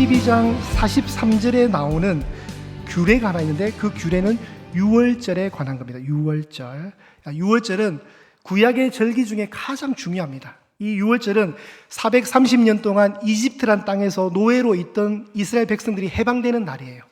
12장 43절에 나오는 규례가 하나 있는데 그 규례는 유월절에 관한 겁니다. 유월절. 아, 유월절은 구약의 절기 중에 가장 중요합니다. 이 유월절은 430년 동안 이집트란 땅에서 노예로 있던 이스라엘 백성들이 해방되는 날이에요.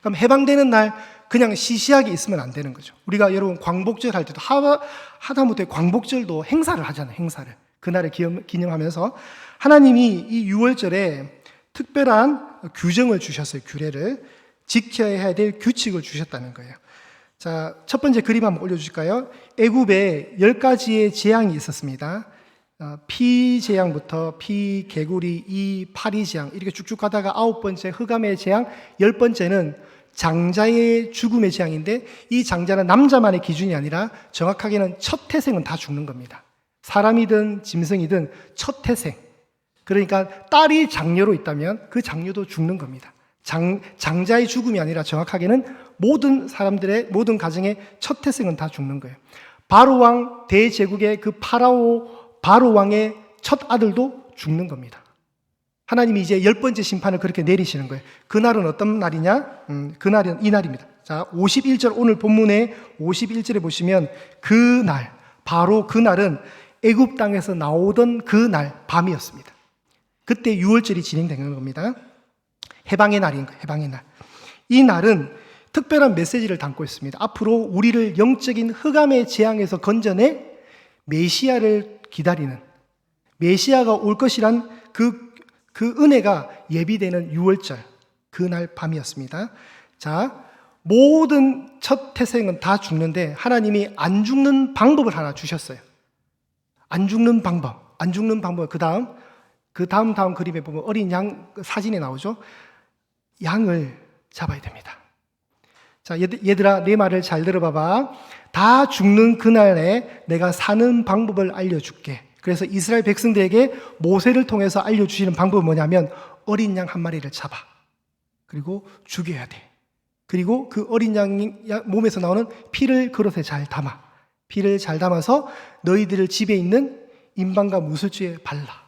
그럼 해방되는 날 그냥 시시하게 있으면 안 되는 거죠. 우리가 여러분 광복절 할 때도 하, 하다못해 광복절도 행사를 하잖아요. 행사를. 그날을 기념, 기념하면서 하나님이 이 유월절에 특별한 규정을 주셨어요. 규례를 지켜야 될 규칙을 주셨다는 거예요. 자, 첫 번째 그림 한번 올려주실까요? 애굽에 열 가지의 재앙이 있었습니다. 어, 피 재앙부터 피, 개구리, 이, 파리 재앙 이렇게 쭉쭉 가다가 아홉 번째 흑암의 재앙, 열 번째는 장자의 죽음의 재앙인데 이 장자는 남자만의 기준이 아니라 정확하게는 첫 태생은 다 죽는 겁니다. 사람이든 짐승이든 첫 태생. 그러니까 딸이 장녀로 있다면 그 장녀도 죽는 겁니다. 장, 장자의 죽음이 아니라 정확하게는 모든 사람들의 모든 가정의 첫 태생은 다 죽는 거예요. 바로 왕 대제국의 그 파라오 바로 왕의 첫 아들도 죽는 겁니다. 하나님이 이제 열 번째 심판을 그렇게 내리시는 거예요. 그날은 어떤 날이냐? 음, 그날은 이 날입니다. 자, 51절 오늘 본문의 51절에 보시면 그 날, 바로 그 날은 애굽 땅에서 나오던 그날 밤이었습니다. 그때 6월절이 진행되는 겁니다. 해방의 날인 거예요. 해방의 날. 이 날은 특별한 메시지를 담고 있습니다. 앞으로 우리를 영적인 흑암의 재앙에서 건져내 메시아를 기다리는 메시아가 올 것이란 그, 그 은혜가 예비되는 6월절 그날 밤이었습니다. 자, 모든 첫 태생은 다 죽는데 하나님이 안 죽는 방법을 하나 주셨어요. 안 죽는 방법. 안 죽는 방법. 그 다음, 그 다음 다음 그림에 보면 어린 양 사진에 나오죠. 양을 잡아야 됩니다. 자, 얘들아, 내 말을 잘 들어봐봐. 다 죽는 그날에 내가 사는 방법을 알려줄게. 그래서 이스라엘 백성들에게 모세를 통해서 알려주시는 방법은 뭐냐면 어린 양 한 마리를 잡아. 그리고 죽여야 돼. 그리고 그 어린 양 몸에서 나오는 피를 그릇에 잘 담아. 피를 잘 담아서 너희들 집에 있는 인방과 무술주에 발라.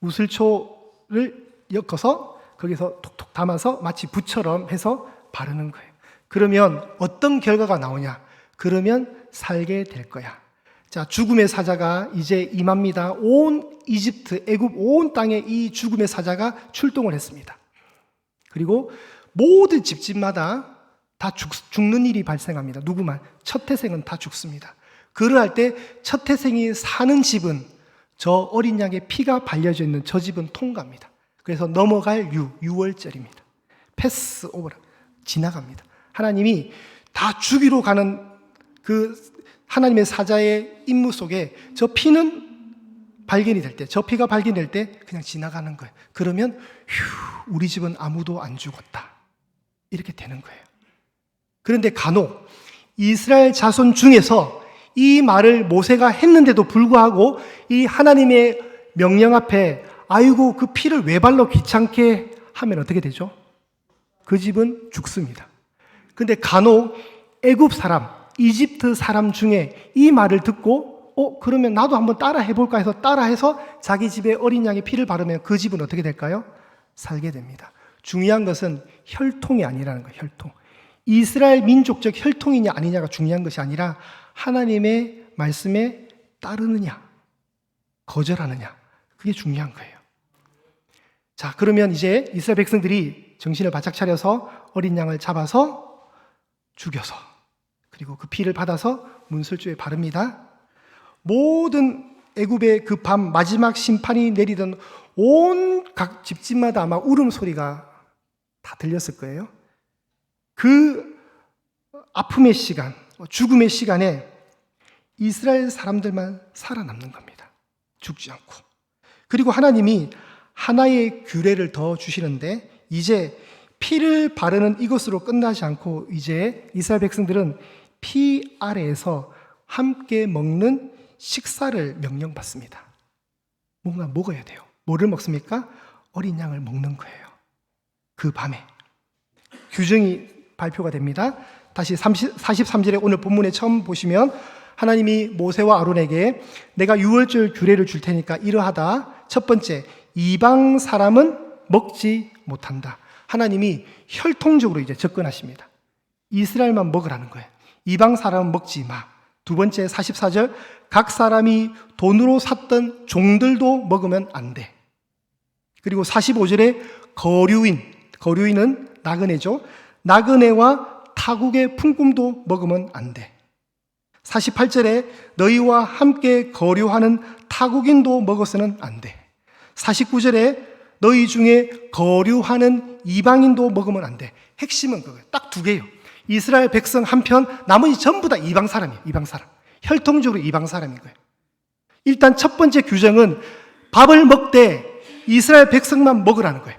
무술초를 엮어서 거기서 톡톡 담아서 마치 붓처럼 해서 바르는 거예요. 그러면 어떤 결과가 나오냐? 그러면 살게 될 거야. 자, 죽음의 사자가 이제 임합니다. 온 이집트, 애굽 온 땅에 이 죽음의 사자가 출동을 했습니다. 그리고 모든 집집마다 다 죽, 죽는 일이 발생합니다. 누구만? 첫 태생은 다 죽습니다. 그러할 때 첫 태생이 사는 집은 저 어린 양의 피가 발려져 있는 저 집은 통과합니다. 그래서 넘어갈 유, 유월절입니다. 패스 오버, 지나갑니다. 하나님이 다 죽이러 가는 그 하나님의 사자의 임무 속에 저 피는 발견이 될 때, 저 피가 발견될 때 그냥 지나가는 거예요. 그러면 휴, 우리 집은 아무도 안 죽었다. 이렇게 되는 거예요. 그런데 간혹 이스라엘 자손 중에서 이 말을 모세가 했는데도 불구하고 이 하나님의 명령 앞에 아이고 그 피를 왜 발로 귀찮게 하면 어떻게 되죠? 그 집은 죽습니다. 근데 간혹 애굽 사람, 이집트 사람 중에 이 말을 듣고 어 그러면 나도 한번 따라 해볼까 해서 따라해서 자기 집에 어린 양의 피를 바르면 그 집은 어떻게 될까요? 살게 됩니다. 중요한 것은 혈통이 아니라는 거예요. 혈통. 이스라엘 민족적 혈통이냐 아니냐가 중요한 것이 아니라 하나님의 말씀에 따르느냐 거절하느냐 그게 중요한 거예요. 자 그러면 이제 이스라엘 백성들이 정신을 바짝 차려서 어린 양을 잡아서 죽여서 그리고 그 피를 받아서 문설주에 바릅니다. 모든 애굽의 그 밤 마지막 심판이 내리던 온 각 집집마다 아마 울음 소리가 다 들렸을 거예요. 그 아픔의 시간, 죽음의 시간에 이스라엘 사람들만 살아남는 겁니다. 죽지 않고. 그리고 하나님이 하나의 규례를 더 주시는데 이제 피를 바르는 이것으로 끝나지 않고 이제 이스라엘 백성들은 피 아래에서 함께 먹는 식사를 명령받습니다. 뭔가 먹어야 돼요. 뭐를 먹습니까? 어린 양을 먹는 거예요. 그 밤에. 규정이 발표가 됩니다. 다시 30, 43절에 오늘 본문에 처음 보시면 하나님이 모세와 아론에게 내가 유월절 규례를 줄 테니까 이러하다. 첫 번째, 이방 사람은 먹지 못한다. 하나님이 혈통적으로 이제 접근하십니다. 이스라엘만 먹으라는 거예요. 이방 사람은 먹지 마. 두 번째 44절 각 사람이 돈으로 샀던 종들도 먹으면 안 돼. 그리고 45절에 거류인, 거류인은 나그네죠. 나그네와 타국의 품꿈도 먹으면 안 돼. 48절에 너희와 함께 거류하는 타국인도 먹어서는 안 돼. 49절에 너희 중에 거류하는 이방인도 먹으면 안 돼. 핵심은 그거예요. 딱 두 개예요. 이스라엘 백성 한편, 나머지 전부 다 이방 사람이에요. 이방 사람. 혈통적으로 이방 사람인 거예요. 일단 첫 번째 규정은 밥을 먹되 이스라엘 백성만 먹으라는 거예요.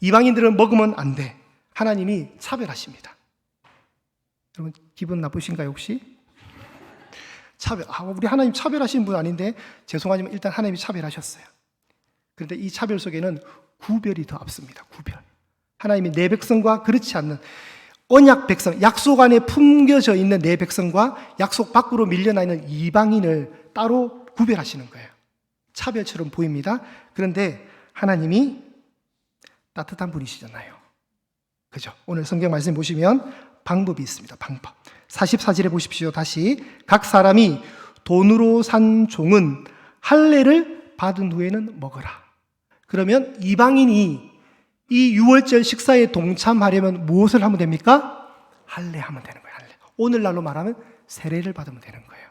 이방인들은 먹으면 안 돼. 하나님이 차별하십니다. 여러분 기분 나쁘신가요 혹시? 차별. 아, 우리 하나님 차별하신 분 아닌데 죄송하지만 일단 하나님이 차별하셨어요. 그런데 이 차별 속에는 구별이 더 앞섭니다. 구별. 하나님이 내 백성과 그렇지 않는 언약 백성, 약속 안에 품겨져 있는 내 백성과 약속 밖으로 밀려나 있는 이방인을 따로 구별하시는 거예요. 차별처럼 보입니다. 그런데 하나님이 따뜻한 분이시잖아요. 그죠? 오늘 성경 말씀 보시면 방법이 있습니다. 방법. 44절에 보십시오. 다시 각 사람이 돈으로 산 종은 할례를 받은 후에는 먹어라. 그러면 이방인이 이 유월절 식사에 동참하려면 무엇을 하면 됩니까? 할례 하면 되는 거예요. 할례. 오늘날로 말하면 세례를 받으면 되는 거예요.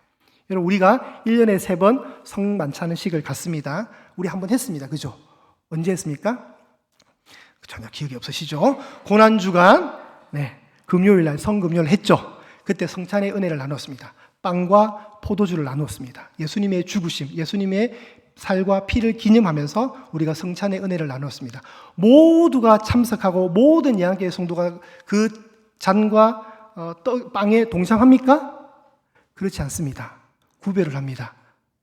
여러분 우리가 1년에 세 번 성만찬식을 갖습니다. 우리 한 번 했습니다. 그죠? 언제 했습니까? 전혀 기억이 없으시죠? 고난 주간 네, 금요일 날 성금요일 했죠. 그때 성찬의 은혜를 나눴습니다. 빵과 포도주를 나눴습니다. 예수님의 죽으심, 예수님의 살과 피를 기념하면서 우리가 성찬의 은혜를 나눴습니다. 모두가 참석하고 모든 예한교회 성도가 그 잔과 어, 떡, 빵에 동참합니까? 그렇지 않습니다. 구별을 합니다.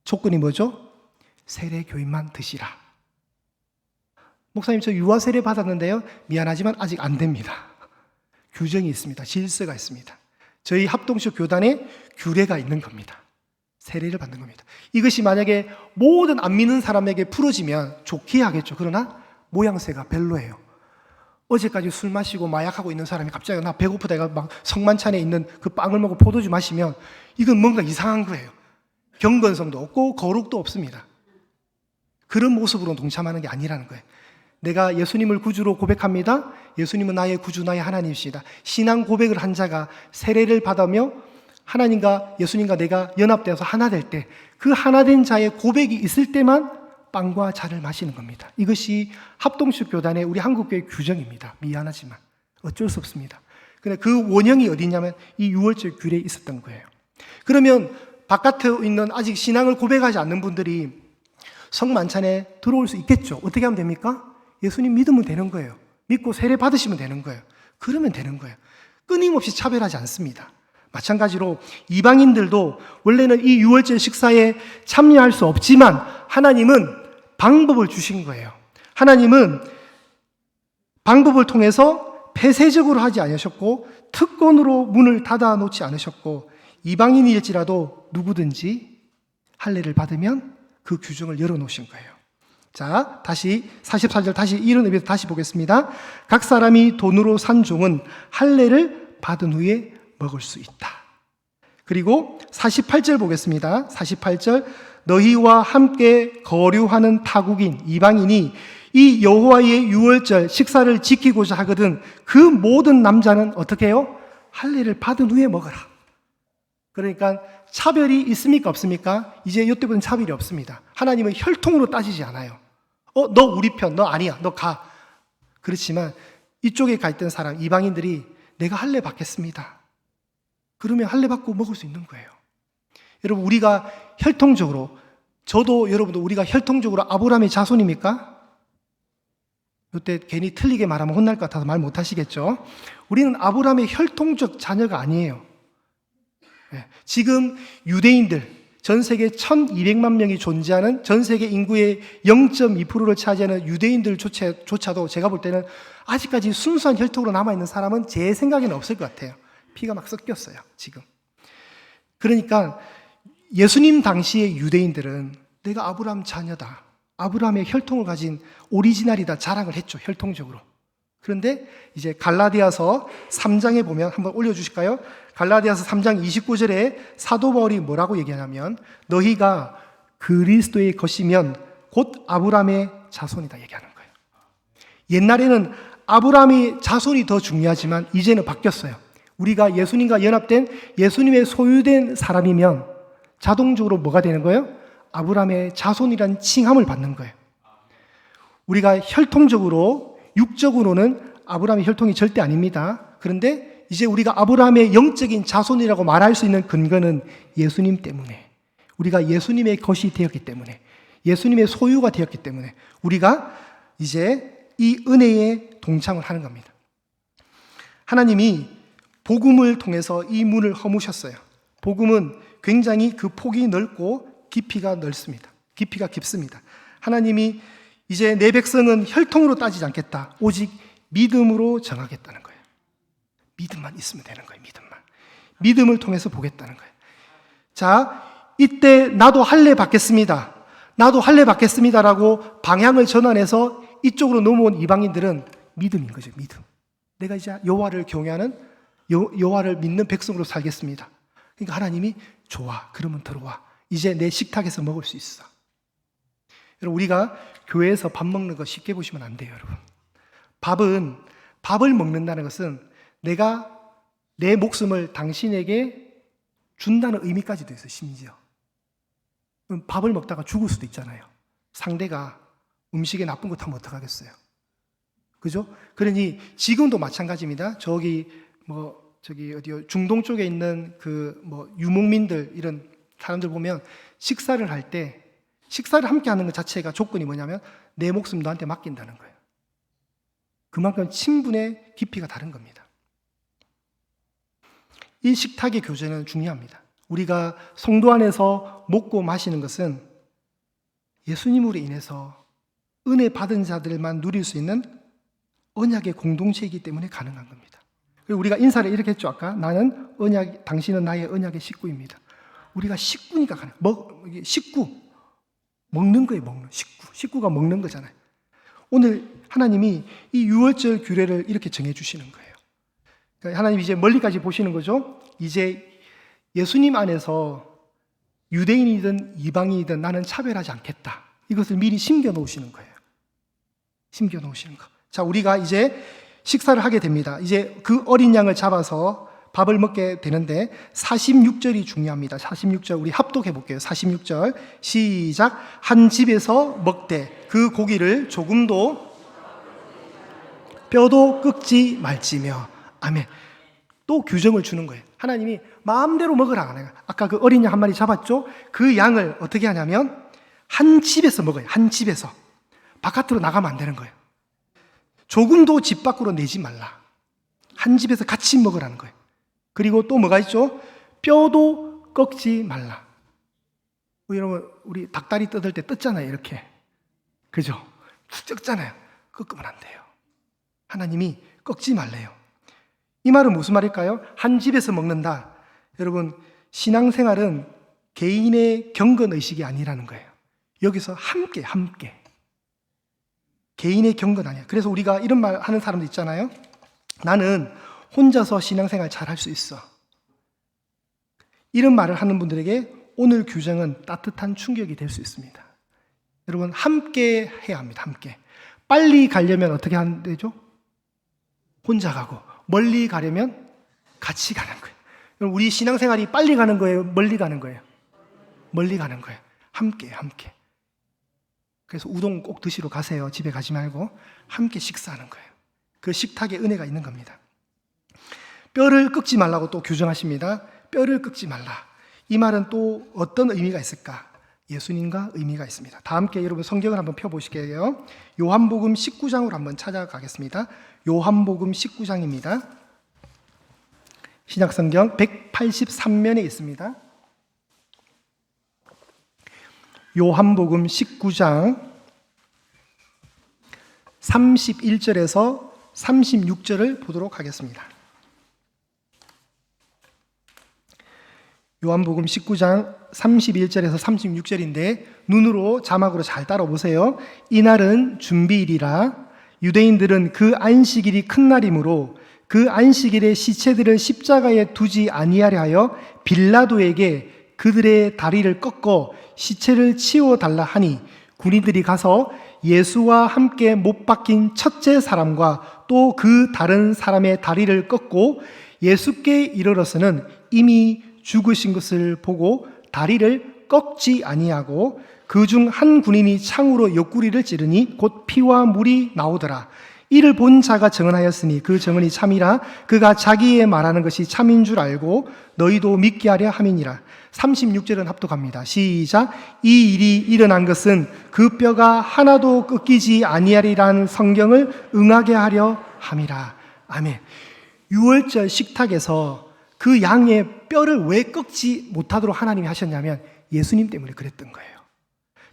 조건이 뭐죠? 세례 교인만 드시라. 목사님 저 유아 세례 받았는데요. 미안하지만 아직 안 됩니다. 규정이 있습니다. 질서가 있습니다. 저희 합동식 교단에 규례가 있는 겁니다. 세례를 받는 겁니다. 이것이 만약에 모든 안 믿는 사람에게 풀어지면 좋게 하겠죠. 그러나 모양새가 별로예요. 어제까지 술 마시고 마약하고 있는 사람이 갑자기 나 배고프다 해가 막 성만찬에 있는 그 빵을 먹고 포도주 마시면 이건 뭔가 이상한 거예요. 경건성도 없고 거룩도 없습니다. 그런 모습으로 동참하는 게 아니라는 거예요. 내가 예수님을 구주로 고백합니다. 예수님은 나의 구주, 나의 하나님이시다. 신앙 고백을 한 자가 세례를 받으며 하나님과 예수님과 내가 연합되어서 하나 될 때 그 하나 된 자의 고백이 있을 때만 빵과 잔을 마시는 겁니다. 이것이 합동식 교단의 우리 한국교회 규정입니다. 미안하지만 어쩔 수 없습니다. 근데 그 원형이 어디냐면 이 6월절 규례에 있었던 거예요. 그러면 바깥에 있는 아직 신앙을 고백하지 않는 분들이 성만찬에 들어올 수 있겠죠. 어떻게 하면 됩니까? 예수님 믿으면 되는 거예요. 믿고 세례 받으시면 되는 거예요. 그러면 되는 거예요. 끊임없이 차별하지 않습니다. 마찬가지로 이방인들도 원래는 이 유월절 식사에 참여할 수 없지만 하나님은 방법을 주신 거예요. 하나님은 방법을 통해서 폐쇄적으로 하지 않으셨고 특권으로 문을 닫아 놓지 않으셨고 이방인일지라도 누구든지 할례를 받으면 그 규정을 열어 놓으신 거예요. 자, 다시 44절 다시 이런 의미에서 다시 보겠습니다. 각 사람이 돈으로 산 종은 할례를 받은 후에 먹을 수 있다. 그리고 48절 보겠습니다. 48절 너희와 함께 거류하는 타국인 이방인이 이 여호와의 유월절 식사를 지키고자 하거든 그 모든 남자는 어떻게 해요? 할례를 받은 후에 먹어라. 그러니까 차별이 있습니까 없습니까? 이제 이때부터는 차별이 없습니다. 하나님은 혈통으로 따지지 않아요. 어, 너 우리 편, 너 아니야, 너 가. 그렇지만 이쪽에 가 있던 사람 이방인들이 내가 할례 받겠습니다. 그러면 할례 받고 먹을 수 있는 거예요. 여러분 우리가 혈통적으로 저도 여러분도 우리가 혈통적으로 아브라함의 자손입니까? 이때 괜히 틀리게 말하면 혼날 것 같아서 말 못하시겠죠. 우리는 아브라함의 혈통적 자녀가 아니에요. 네. 지금 유대인들 전 세계 1200만 명이 존재하는 전 세계 인구의 0.2%를 차지하는 유대인들조차도 제가 볼 때는 아직까지 순수한 혈통으로 남아있는 사람은 제 생각에는 없을 것 같아요. 피가 막 섞였어요, 지금. 그러니까 예수님 당시의 유대인들은 내가 아브라함 자녀다. 아브라함의 혈통을 가진 오리지널이다 자랑을 했죠. 혈통적으로. 그런데 이제 갈라디아서 3장에 보면 한번 올려 주실까요? 갈라디아서 3장 29절에 사도 바울이 뭐라고 얘기하냐면 너희가 그리스도의 것이면 곧 아브라함의 자손이다 얘기하는 거예요. 옛날에는 아브라함이 자손이 더 중요하지만 이제는 바뀌었어요. 우리가 예수님과 연합된 예수님의 소유된 사람이면 자동적으로 뭐가 되는 거예요? 아브라함의 자손이라는 칭함을 받는 거예요. 우리가 혈통적으로 육적으로는 아브라함의 혈통이 절대 아닙니다. 그런데 이제 우리가 아브라함의 영적인 자손이라고 말할 수 있는 근거는 예수님 때문에 우리가 예수님의 것이 되었기 때문에 예수님의 소유가 되었기 때문에 우리가 이제 이 은혜에 동참을 하는 겁니다. 하나님이 복음을 통해서 이 문을 허무셨어요. 복음은 굉장히 그 폭이 넓고 깊이가 넓습니다. 깊이가 깊습니다. 하나님이 이제 내 백성은 혈통으로 따지지 않겠다. 오직 믿음으로 정하겠다는 거예요. 믿음만 있으면 되는 거예요. 믿음만. 믿음을 통해서 보겠다는 거예요. 자, 이때 나도 할례 받겠습니다. 나도 할례 받겠습니다라고 방향을 전환해서 이쪽으로 넘어온 이방인들은 믿음인 거죠. 믿음. 내가 이제 여호와를 경외하는 여- 여호와를 믿는 백성으로 살겠습니다. 그러니까 하나님이 좋아. 그러면 들어와. 이제 내 식탁에서 먹을 수 있어. 여러분 우리가 교회에서 밥 먹는 거 쉽게 보시면 안 돼요, 여러분. 밥은 밥을 먹는다는 것은 내가 내 목숨을 당신에게 준다는 의미까지도 있어요, 심지어. 밥을 먹다가 죽을 수도 있잖아요. 상대가 음식에 나쁜 것 하면 어떡하겠어요? 그죠? 그러니 지금도 마찬가지입니다. 저기 뭐 저기 어디요 중동 쪽에 있는 그 뭐 유목민들 이런 사람들 보면 식사를 할 때 식사를 함께 하는 것 자체가 조건이 뭐냐면 내 목숨 너한테 맡긴다는 거예요. 그만큼 친분의 깊이가 다른 겁니다. 이 식탁의 교제는 중요합니다. 우리가 성도 안에서 먹고 마시는 것은 예수님으로 인해서 은혜 받은 자들만 누릴 수 있는 언약의 공동체이기 때문에 가능한 겁니다. 우리가 인사를 이렇게 했죠 아까 나는 언약 당신은 나의 언약의 식구입니다. 우리가 식구니까 가능. 먹 식구 먹는 거예요 먹는 식구 식구가 먹는 거잖아요. 오늘 하나님이 이 유월절 규례를 이렇게 정해 주시는 거예요. 그러니까 하나님 이제 멀리까지 보시는 거죠. 이제 예수님 안에서 유대인이든 이방인이든 나는 차별하지 않겠다. 이것을 미리 심겨 놓으시는 거예요. 심겨 놓으시는 거. 자, 우리가 이제 식사를 하게 됩니다. 이제 그 어린 양을 잡아서 밥을 먹게 되는데 46절이 중요합니다. 46절 우리 합독해 볼게요. 46절 시작 한 집에서 먹되 그 고기를 조금도 뼈도 끄지 말지며 아멘. 또 규정을 주는 거예요. 하나님이 마음대로 먹으라. 아까 그 어린 양 한 마리 잡았죠? 그 양을 어떻게 하냐면 한 집에서 먹어요. 한 집에서. 바깥으로 나가면 안 되는 거예요. 조금도 집 밖으로 내지 말라. 한 집에서 같이 먹으라는 거예요. 그리고 또 뭐가 있죠? 뼈도 꺾지 말라. 뭐 여러분, 우리 닭다리 뜯을 때 뜯잖아요. 이렇게. 그죠? 뜯잖아요. 꺾으면 안 돼요. 하나님이 꺾지 말래요. 이 말은 무슨 말일까요? 한 집에서 먹는다. 여러분, 신앙생활은 개인의 경건 의식이 아니라는 거예요. 여기서 함께, 함께. 개인의 경건 아니야. 그래서 우리가 이런 말 하는 사람도 있잖아요. 나는 혼자서 신앙생활 잘 할 수 있어. 이런 말을 하는 분들에게 오늘 규정은 따뜻한 충격이 될 수 있습니다. 여러분, 함께 해야 합니다. 함께. 빨리 가려면 어떻게 하면 되죠? 혼자 가고, 멀리 가려면 같이 가는 거예요. 우리 신앙생활이 빨리 가는 거예요? 멀리 가는 거예요? 멀리 가는 거예요. 함께, 함께. 그래서 우동 꼭 드시러 가세요. 집에 가지 말고 함께 식사하는 거예요. 그 식탁에 은혜가 있는 겁니다. 뼈를 꺾지 말라고 또 규정하십니다. 뼈를 꺾지 말라. 이 말은 또 어떤 의미가 있을까? 예수님과 의미가 있습니다. 다 함께 여러분 성경을 한번 펴 보실게요. 요한복음 19장으로 한번 찾아가겠습니다. 요한복음 19장입니다. 신약성경 183면에 있습니다. 요한복음 19장 31절에서 36절을 보도록 하겠습니다. 요한복음 19장 31절에서 36절인데 눈으로 자막으로 잘 따라 보세요. 이날은 준비일이라 유대인들은 그 안식일이 큰 날이므로 그 안식일에 시체들을 십자가에 두지 아니하려 하여 빌라도에게 그들의 다리를 꺾어 시체를 치워 달라 하니 군인들이 가서 예수와 함께 못 박힌 첫째 사람과 또 그 다른 사람의 다리를 꺾고 예수께 이르러서는 이미 죽으신 것을 보고 다리를 꺾지 아니하고 그 중 한 군인이 창으로 옆구리를 찌르니 곧 피와 물이 나오더라. 이를 본 자가 증언하였으니 그 증언이 참이라 그가 자기의 말하는 것이 참인 줄 알고 너희도 믿게 하려 함이니라. 36절은 합독합니다. 시작. 이 일이 일어난 것은 그 뼈가 하나도 꺾이지 아니하리라는 성경을 응하게 하려 함이라. 아멘. 6월절 식탁에서 그 양의 뼈를 왜 꺾지 못하도록 하나님이 하셨냐면 예수님 때문에 그랬던 거예요.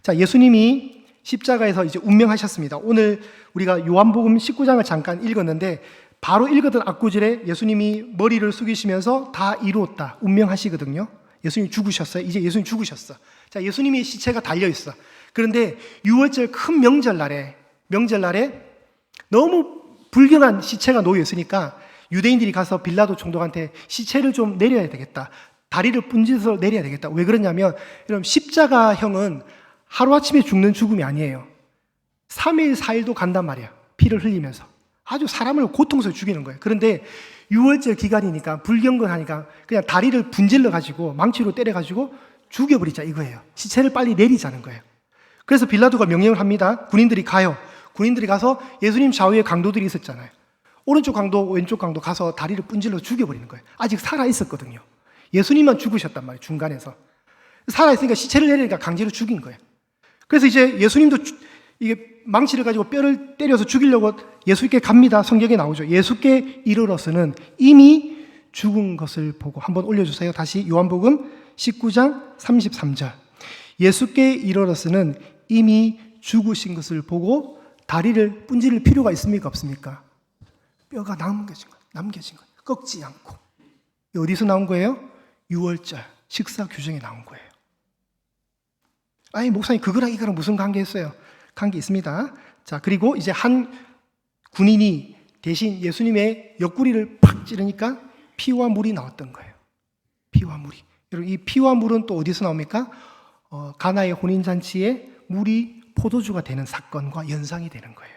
자, 예수님이 십자가에서 이제 운명하셨습니다. 오늘 우리가 요한복음 19장을 잠깐 읽었는데 바로 읽었던 앞구절에 예수님이 머리를 숙이시면서 다 이루었다. 운명하시거든요. 예수님 죽으셨어요. 이제 예수님 죽으셨어. 자, 예수님의 시체가 달려 있어. 그런데 6월절 큰 명절날에 명절날에 너무 불경한 시체가 놓여 있으니까 유대인들이 가서 빌라도 총독한테 시체를 좀 내려야 되겠다. 다리를 분지서 내려야 되겠다. 왜 그러냐면 여러분 십자가형은 하루아침에 죽는 죽음이 아니에요. 3일, 4일도 간단 말이야. 피를 흘리면서. 아주 사람을 고통스러 죽이는 거예요. 그런데 6월절 기간이니까 불경건하니까 그냥 다리를 분질러 가지고 망치로 때려 가지고 죽여버리자 이거예요. 시체를 빨리 내리자는 거예요. 그래서 빌라도가 명령을 합니다. 군인들이 가요. 군인들이 가서 예수님 좌우에 강도들이 있었잖아요. 오른쪽 강도, 왼쪽 강도 가서 다리를 분질러 죽여버리는 거예요. 아직 살아 있었거든요. 예수님만 죽으셨단 말이에요. 중간에서. 살아 있으니까 시체를 내리니까 강제로 죽인 거예요. 그래서 이제 예수님도 주- 이게 망치를 가지고 뼈를 때려서 죽이려고 예수께 갑니다. 성경에 나오죠. 예수께 이르러서는 이미 죽은 것을 보고 한번 올려주세요. 다시 요한복음 19장 33절. 예수께 이르러서는 이미 죽으신 것을 보고 다리를 분지를 필요가 있습니까? 없습니까? 뼈가 남겨진 거, 남겨진 거, 꺾지 않고. 어디서 나온 거예요? 6월절 식사 규정에 나온 거예요. 아니 목사님 그거랑 이거랑 무슨 관계 있어요? 관계 있습니다. 자 그리고 이제 한 군인이 대신 예수님의 옆구리를 팍 찌르니까 피와 물이 나왔던 거예요. 피와 물이. 여러분 이 피와 물은 또 어디서 나옵니까? 어, 가나의 혼인 잔치에 물이 포도주가 되는 사건과 연상이 되는 거예요.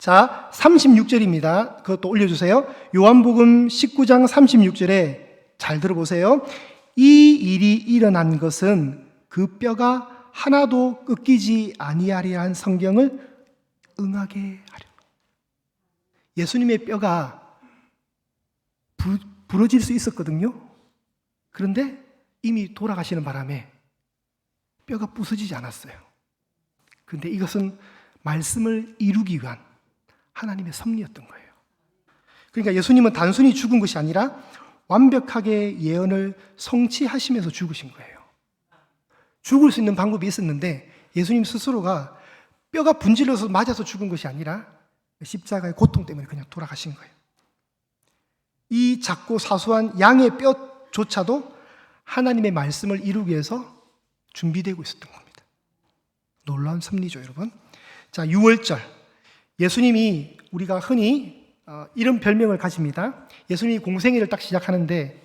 자, 36절입니다. 그것도 올려주세요. 요한복음 19장 36절에 잘 들어보세요. 이 일이 일어난 것은 그 뼈가 하나도 꺾이지 아니하리한 성경을 응하게 하려. 예수님의 뼈가 부, 부러질 수 있었거든요. 그런데 이미 돌아가시는 바람에 뼈가 부서지지 않았어요. 그런데 이것은 말씀을 이루기 위한 하나님의 섭리였던 거예요. 그러니까 예수님은 단순히 죽은 것이 아니라 완벽하게 예언을 성취하시면서 죽으신 거예요. 죽을 수 있는 방법이 있었는데 예수님 스스로가 뼈가 분질러서 맞아서 죽은 것이 아니라 십자가의 고통 때문에 그냥 돌아가신 거예요. 이 작고 사소한 양의 뼈조차도 하나님의 말씀을 이루기 위해서 준비되고 있었던 겁니다. 놀라운 섭리죠, 여러분. 자, 6월절. 예수님이 우리가 흔히 어, 이런 별명을 가집니다. 예수님이 공생애를 딱 시작하는데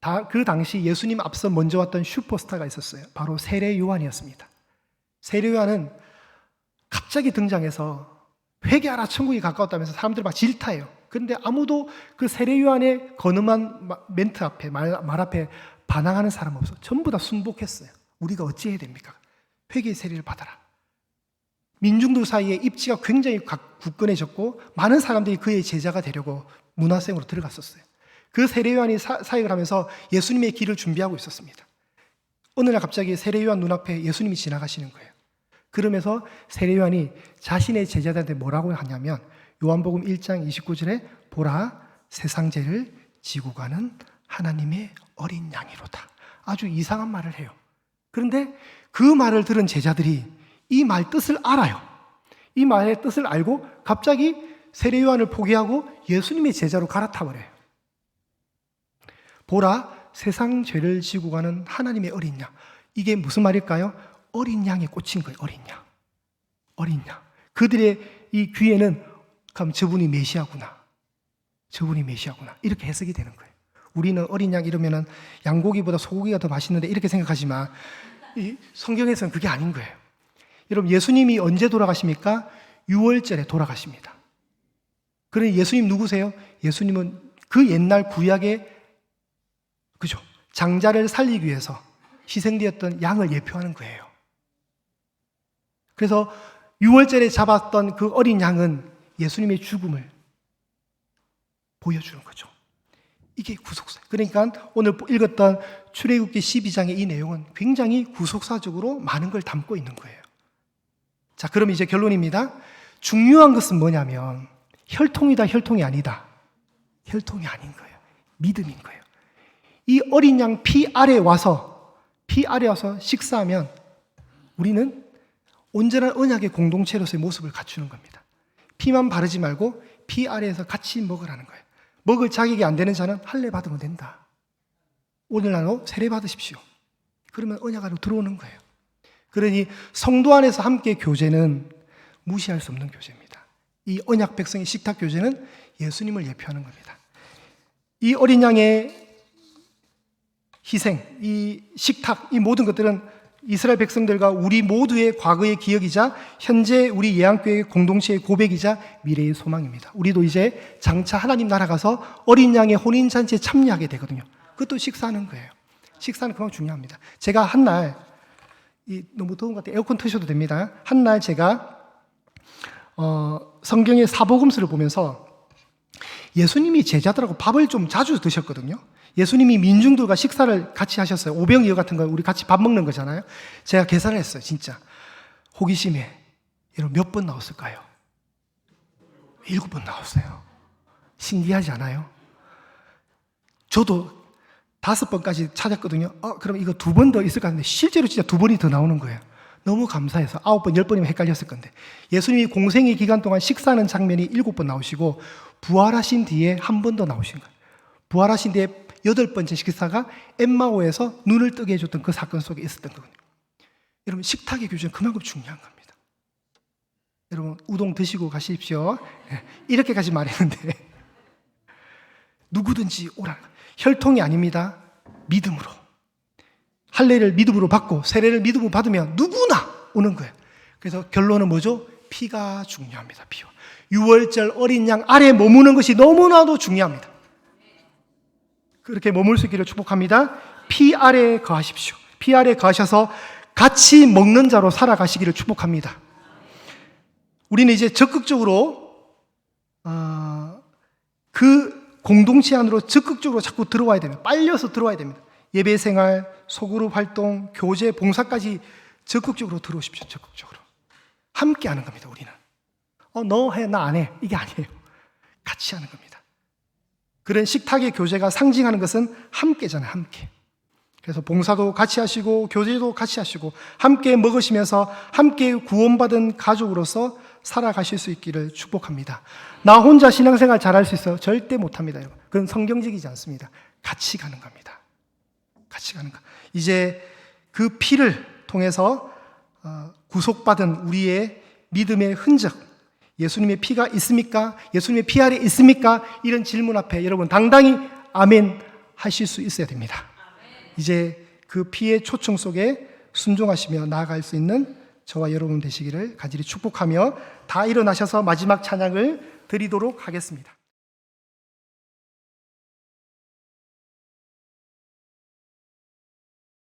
다, 그 당시 예수님 앞서 먼저 왔던 슈퍼스타가 있었어요. 바로 세례 요한이었습니다. 세례 요한은 갑자기 등장해서 회개하라 천국이 가까웠다면서 사람들 막 질타해요. 그런데 아무도 그 세례 요한의 마- 멘트 앞에 말, 말 앞에 반항하는 사람 없어. 전부 다 순복했어요. 우리가 어찌해야 됩니까? 회개의 세례를 받아라. 민중들 사이에 입지가 굉장히 각- 굳건해졌고 많은 사람들이 그의 제자가 되려고 문화생으로 들어갔었어요. 그 세례요한이 사- 사역을 하면서 예수님의 길을 준비하고 있었습니다. 어느 날 갑자기 세례요한 눈앞에 예수님이 지나가시는 거예요. 그러면서 세례요한이 자신의 제자들한테 뭐라고 하냐면 요한복음 1장 29절에 보라 세상 죄를 지고 가는 하나님의 어린 양이로다. 아주 이상한 말을 해요. 그런데 그 말을 들은 제자들이 이 말 뜻을 알아요. 이 말의 뜻을 알고 갑자기 세례 요한을 포기하고 예수님의 제자로 갈아타 버려요. 보라 세상 죄를 지고 가는 하나님의 어린 양. 이게 무슨 말일까요? 어린 양에 꽂힌 거예요. 어린 양. 어린 양. 그들의 이 귀에는 그럼 저분이 메시아구나. 저분이 메시아구나. 이렇게 해석이 되는 거예요. 우리는 어린 양 이러면은 양고기보다 소고기가 더 맛있는데 이렇게 생각하지만 이 성경에서는 그게 아닌 거예요. 여러분 예수님이 언제 돌아가십니까? 6월절에 돌아가십니다. 그러니 예수님 누구세요? 예수님은 그 옛날 구약의 그죠? 장자를 살리기 위해서 희생되었던 양을 예표하는 거예요. 그래서 6월절에 잡았던 그 어린 양은 예수님의 죽음을 보여주는 거죠. 이게 구속사. 그러니까 오늘 읽었던 출애굽기 12장의 이 내용은 굉장히 구속사적으로 많은 걸 담고 있는 거예요. 자, 그럼 이제 결론입니다. 중요한 것은 뭐냐면 혈통이다, 혈통이 아니다. 혈통이 아닌 거예요. 믿음인 거예요. 이 어린 양 피 아래 와서 피 아래 와서 식사하면 우리는 온전한 언약의 공동체로서의 모습을 갖추는 겁니다. 피만 바르지 말고 피 아래에서 같이 먹으라는 거예요. 먹을 자격이 안 되는 자는 할례 받으면 된다. 오늘날로 세례 받으십시오. 그러면 언약 안으로 들어오는 거예요. 그러니 성도 안에서 함께 교제는 무시할 수 없는 교제입니다. 이 언약 백성의 식탁 교제는 예수님을 예표하는 겁니다. 이 어린 양의 희생, 이 식탁, 이 모든 것들은 이스라엘 백성들과 우리 모두의 과거의 기억이자 현재 우리 예안교회 공동체의 고백이자 미래의 소망입니다. 우리도 이제 장차 하나님 나라 가서 어린 양의 혼인 잔치에 참여하게 되거든요. 그것도 식사하는 거예요. 식사는 그만 중요합니다. 제가 한날 이 너무 더운 것 같아 에어컨 트셔도 됩니다. 한날 제가 어, 성경의 사복음서를 보면서 예수님이 제자들하고 밥을 좀 자주 드셨거든요. 예수님이 민중들과 식사를 같이 하셨어요. 오병이어 같은 거 우리 같이 밥 먹는 거잖아요. 제가 계산을 했어요, 진짜. 호기심에 여러분 몇 번 나왔을까요? 일곱 번 나왔어요. 신기하지 않아요? 저도 다섯 번까지 찾았거든요. 어, 그럼 이거 두 번 더 있을 것 같은데 실제로 진짜 두 번이 더 나오는 거예요. 너무 감사해서 아홉 번, 열 번이면 헷갈렸을 건데 예수님이 공생의 기간 동안 식사하는 장면이 일곱 번 나오시고 부활하신 뒤에 한 번 더 나오신 거예요. 부활하신 뒤에 여덟 번째 식사가 엠마오에서 눈을 뜨게 해줬던 그 사건 속에 있었던 거거든요. 여러분 식탁의 교제는 그만큼 중요한 겁니다. 여러분 우동 드시고 가십시오. 예, 이렇게까지 말했는데 누구든지 오라. 혈통이 아닙니다. 믿음으로. 할례를 믿음으로 받고 세례를 믿음으로 받으면 누구나 오는 거예요. 그래서 결론은 뭐죠? 피가 중요합니다. 피와. 6월절 어린 양 아래 머무는 것이 너무나도 중요합니다. 그렇게 머물 수 있기를 축복합니다. 피 아래 거하십시오. 피 아래 거하셔서 같이 먹는 자로 살아가시기를 축복합니다. 우리는 이제 적극적으로 어, 그 공동체 안으로 적극적으로 자꾸 들어와야 됩니다. 빨려서 들어와야 됩니다. 예배 생활, 소그룹 활동, 교제, 봉사까지 적극적으로 들어오십시오. 적극적으로. 함께 하는 겁니다, 우리는. 어, 너 해, 나 안 해. 이게 아니에요. 같이 하는 겁니다. 그런 식탁의 교제가 상징하는 것은 함께잖아요, 함께. 그래서 봉사도 같이 하시고, 교제도 같이 하시고, 함께 먹으시면서 함께 구원받은 가족으로서 살아가실 수 있기를 축복합니다. 나 혼자 신앙생활 잘할 수 있어요? 절대 못합니다, 여러분. 그건 성경적이지 않습니다. 같이 가는 겁니다. 같이 가는 것. 이제 그 피를 통해서 어, 구속받은 우리의 믿음의 흔적, 예수님의 피가 있습니까? 예수님의 피 아래 있습니까? 이런 질문 앞에 여러분 당당히 아멘 하실 수 있어야 됩니다. 이제 그 피의 초청 속에 순종하시며 나아갈 수 있는 저와 여러분 되시기를 간절히 축복하며 다 일어나셔서 마지막 찬양을 드리도록 하겠습니다.